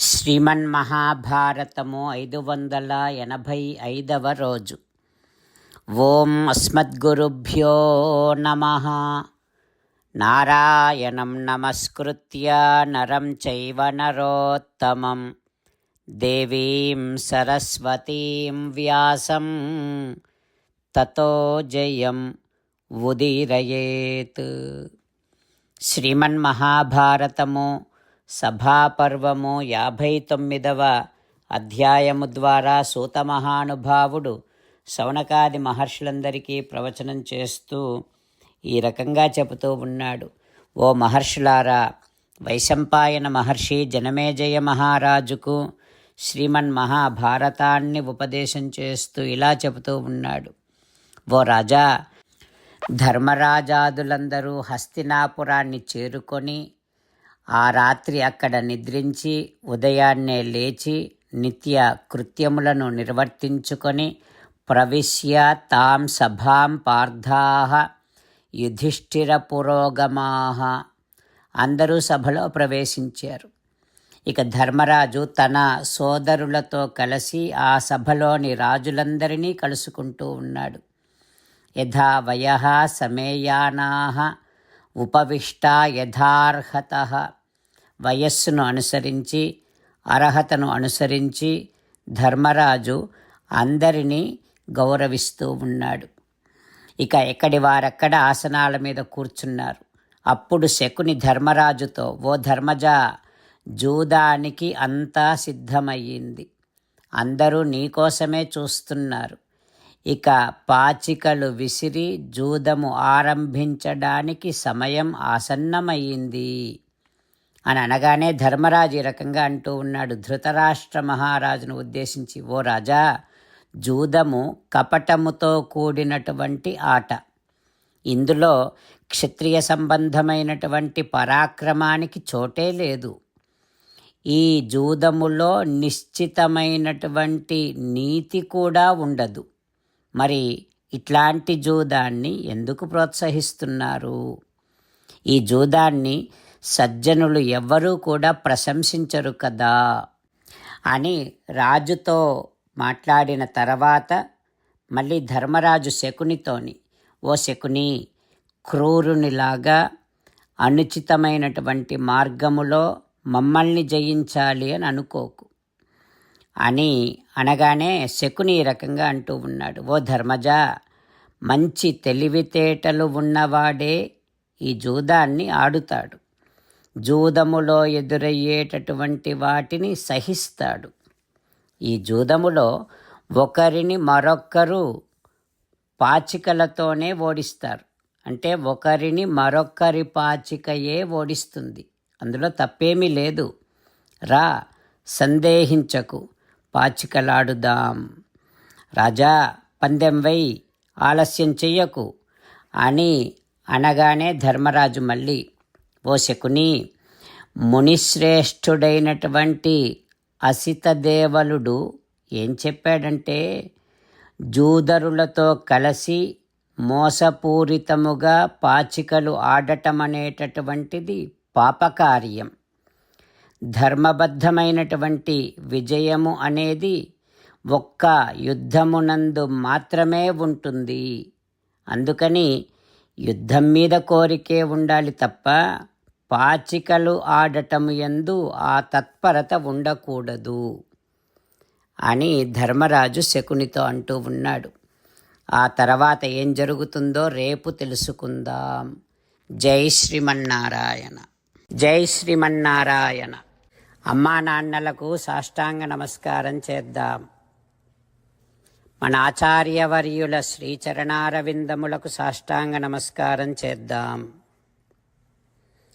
శ్రీమన్మహాభారతము ఐదు వందల ఎనభై ఐదవ రోజు. ఓం అస్మద్గురుభ్యో నమ. నారాయణం నమస్కృత్య నరం చైవ నరోత్తమం. దేవీం సరస్వతీం వ్యాసం. తతో జయం ఉదీరయేత్. శ్రీమన్మహాభారతము సభాపర్వము యాభై తొమ్మిదవ అధ్యాయము ద్వారా సూత మహానుభావుడు శౌనకాది మహర్షులందరికీ ప్రవచనం చేస్తూ ఈ రకంగా చెబుతూ ఉన్నాడు. ఓ మహర్షులారా వైశంపాయన మహర్షి జనమేజయ మహారాజుకు శ్రీమన్ మహాభారతాన్ని ఉపదేశం చేస్తూ ఇలా చెబుతూ ఉన్నాడు. ఓ రాజా ధర్మరాజాదులందరూ హస్తినాపురాన్ని చేరుకొని ఆ రాత్రి అక్కడ నిద్రించి ఉదయాన్నే లేచి నిత్య కృత్యములను నిర్వర్తించుకొని ప్రవిశ్య తాం సభాం పార్థాహ యుధిష్ఠిర పురోగమాహ అందరూ సభలో ప్రవేశించారు. ఇక ధర్మరాజు తన సోదరులతో కలిసి ఆ సభలోని రాజులందరినీ కలుసుకుంటూ ఉన్నాడు. యథా వయ సమేయానా ఉపవిష్టా యథార్హత వయస్సును అనుసరించి అర్హతను అనుసరించి ధర్మరాజు అందరినీ గౌరవిస్తూ ఉన్నాడు. ఇక ఎక్కడి వారక్కడ ఆసనాల మీద కూర్చున్నారు. అప్పుడు శకుని ధర్మరాజుతో ఓ ధర్మజ జూదానికి అంతా సిద్ధమయ్యింది. అందరూ నీకోసమే చూస్తున్నారు. ఇక పాచికలు విసిరి జూదము ఆరంభించడానికి సమయం ఆసన్నమయ్యింది. అని అనగానే ధర్మరాజు ఈ రకంగా అంటూ ఉన్నాడు. ధృతరాష్ట్ర మహారాజును ఉద్దేశించి ఓ రాజా జూదము కపటముతో కూడినటువంటి ఆట. ఇందులో క్షత్రియ సంబంధమైనటువంటి పరాక్రమానికి చోటే లేదు. ఈ జూదములో నిశ్చితమైనటువంటి నీతి కూడా ఉండదు. మరి ఇట్లాంటి జూదాన్ని ఎందుకు ప్రోత్సహిస్తున్నారు? ఈ జూదాన్ని సజ్జనులు ఎవ్వరూ కూడా ప్రశంసించరు కదా? అని రాజుతో మాట్లాడిన తర్వాత మళ్ళీ ధర్మరాజు శకునితోని ఓ శకుని క్రూరునిలాగా అనుచితమైనటువంటి మార్గములో మమ్మల్ని జయించాలి అని అనుకోకు అని అనగానే శకుని ఈ రకంగా అంటూ ఉన్నాడు. ఓ ధర్మజ మంచి తెలివితేటలు ఉన్నవాడే ఈ జూదాన్ని ఆడుతాడు. జూదములో ఎదురయ్యేటటువంటి వాటిని సహిస్తాడు. ఈ జూదములో ఒకరిని మరొక్కరు పాచికలతోనే ఓడిస్తారు. అంటే ఒకరిని మరొక్కరి పాచికయే ఓడిస్తుంది. అందులో తప్పేమీ లేదు. రా సందేహించకు పాచికలాడుదాం. రాజా పందెం వై ఆలస్యం చెయ్యకు అని అనగానే ధర్మరాజు మళ్ళీ ఓ శకుని మునిశ్రేష్ఠుడైనటువంటి అసితదేవలుడు ఏం చెప్పాడంటే జూదరులతో కలిసి మోసపూరితముగా పాచికలు ఆడటం అనేటటువంటిది పాపకార్యం. ధర్మబద్ధమైనటువంటి విజయము అనేది ఒక్క యుద్ధమునందు మాత్రమే ఉంటుంది. అందుకని యుద్ధం మీద కోరికే ఉండాలి తప్ప పాచికలు ఆడటము ఎందు ఆ తత్పరత ఉండకూడదు అని ధర్మరాజు శకునితో అంటూ ఉన్నాడు. ఆ తర్వాత ఏం జరుగుతుందో రేపు తెలుసుకుందాం. జై శ్రీమన్నారాయణ. జై శ్రీమన్నారాయణ. అమ్మా నాన్నలకు సాష్టాంగ నమస్కారం చేద్దాం. మన ఆచార్యవర్యుల శ్రీచరణారవిందములకు సాష్టాంగ నమస్కారం చేద్దాం.